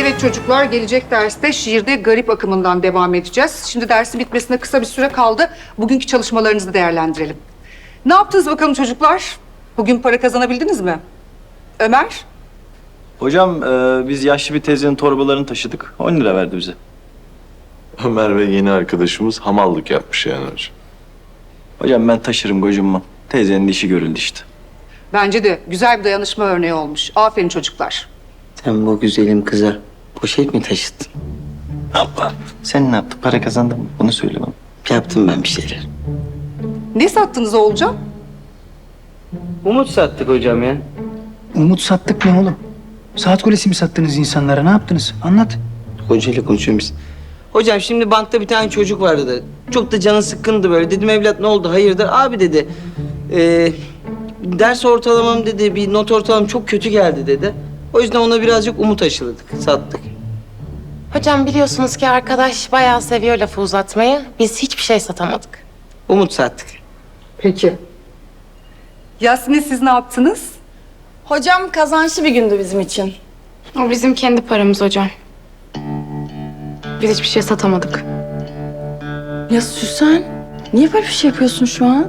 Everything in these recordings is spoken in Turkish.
Evet çocuklar gelecek derste şiirde garip akımından devam edeceğiz. Şimdi dersin bitmesine kısa bir süre kaldı. Bugünkü çalışmalarınızı değerlendirelim. Ne yaptınız bakalım çocuklar? Bugün para kazanabildiniz mi? Ömer? Hocam e, biz yaşlı bir teyzenin torbalarını taşıdık. 10 lira verdi bize. Ömer ve yeni arkadaşımız hamallık yapmış yani hocam. Hocam ben taşırım gocunmam. Teyzenin dişi görüldü işte. Bence de güzel bir dayanışma örneği olmuş. Aferin çocuklar. Sen bu güzelim kıza poşet mi taşıttın? Allah. Sen ne yaptın? Para kazandın mı? Bunu söyle bana. Yaptım ben bir şeyler. Ne sattınız Oğulcan? Umut sattık hocam ya. Umut sattık ne oğlum? Saat kulesi mi sattınız insanlara? Ne yaptınız? Anlat. Hocayla konuşuyoruz biz. Hocam şimdi bankta bir tane çocuk vardı da çok da canı sıkkındı böyle. Dedim evlat ne oldu hayırdır? Abi dedi. "Ee, ders ortalamam dedi bir not ortalamam çok kötü geldi dedi. O yüzden ona birazcık umut aşıladık, sattık. Hocam biliyorsunuz ki arkadaş bayağı seviyor lafı uzatmayı. Biz hiçbir şey satamadık. Umut sattık. Peki. Yasmin siz ne yaptınız? Hocam kazançlı bir gündü bizim için. O bizim kendi paramız hocam. Biz hiçbir şey satamadık. Ya Süsen, niye böyle bir şey yapıyorsun şu an?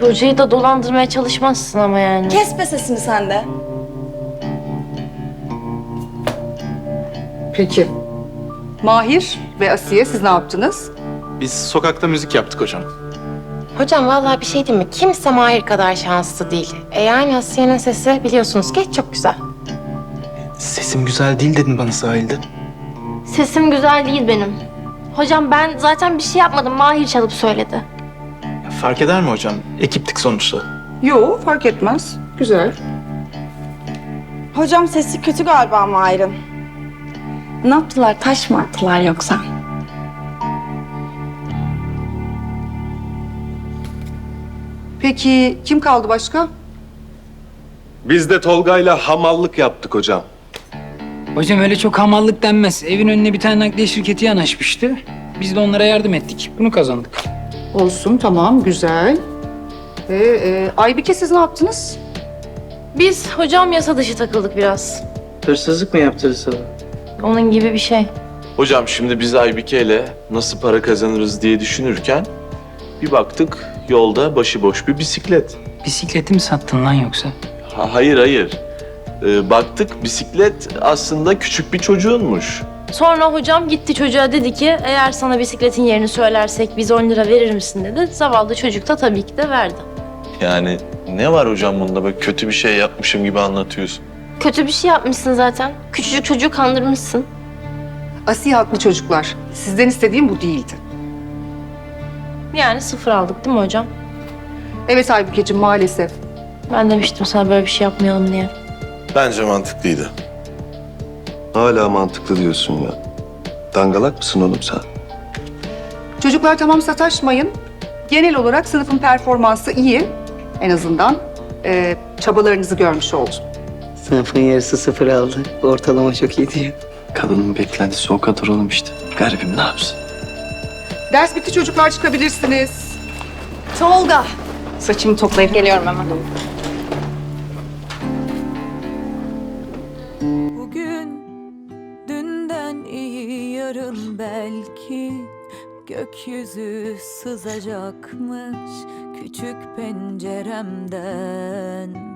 Hocayı da dolandırmaya çalışmazsın ama yani. Kes be sesini sen de. Peki. Mahir ve Asiye siz ne yaptınız? Biz sokakta müzik yaptık hocam. Hocam vallahi bir şey diyeyim mi? Kimse Mahir kadar şanslı değil. E yani Asiye'nin sesi biliyorsunuz ki çok güzel. Sesim güzel değil dedin bana sahilde. Sesim güzel değil benim. Hocam ben zaten bir şey yapmadım. Mahir çalıp söyledi. Ya fark eder mi hocam? Ekiptik sonuçta. Yo fark etmez. Güzel. Hocam sesi kötü galiba Mahir'in. Ne yaptılar? Taş mı attılar yoksa? Peki kim kaldı başka? Biz de Tolga'yla hamallık yaptık hocam. Hocam öyle çok hamallık denmez. Evin önüne bir tane nakliye şirketi yanaşmıştı. Biz de onlara yardım ettik. Bunu kazandık. Olsun tamam güzel. Ve e, Aybike siz ne yaptınız? Biz hocam yasa dışı takıldık biraz. Hırsızlık mı yaptırırsa? Onun gibi bir şey. Hocam şimdi biz Aybike ile nasıl para kazanırız diye düşünürken bir baktık yolda başıboş bir bisiklet. Bisikleti mi sattın lan yoksa? Ha, hayır hayır. Ee, baktık bisiklet aslında küçük bir çocuğunmuş. Sonra hocam gitti çocuğa dedi ki eğer sana bisikletin yerini söylersek biz 10 lira verir misin dedi. Zavallı çocuk da tabii ki de verdi. Yani ne var hocam bunda böyle kötü bir şey yapmışım gibi anlatıyorsun. Kötü bir şey yapmışsın zaten. Küçücük çocuğu kandırmışsın. Asiye haklı çocuklar. Sizden istediğim bu değildi. Yani sıfır aldık değil mi hocam? Evet Aybükeciğim maalesef. Ben demiştim sana böyle bir şey yapmayalım diye. Bence mantıklıydı. Hala mantıklı diyorsun ya. Dangalak mısın oğlum sen? Çocuklar tamam sataşmayın. Genel olarak sınıfın performansı iyi. En azından e, çabalarınızı görmüş oldum. Sınıfın yarısı sıfır aldı. Ortalama çok iyi diyor. Kadının beklentisi o kadar oğlum işte. Garibim ne yapsın? Ders bitti çocuklar çıkabilirsiniz. Tolga. Saçımı toplayıp geliyorum hemen. Bugün dünden iyi yarın belki gökyüzü sızacakmış küçük penceremden.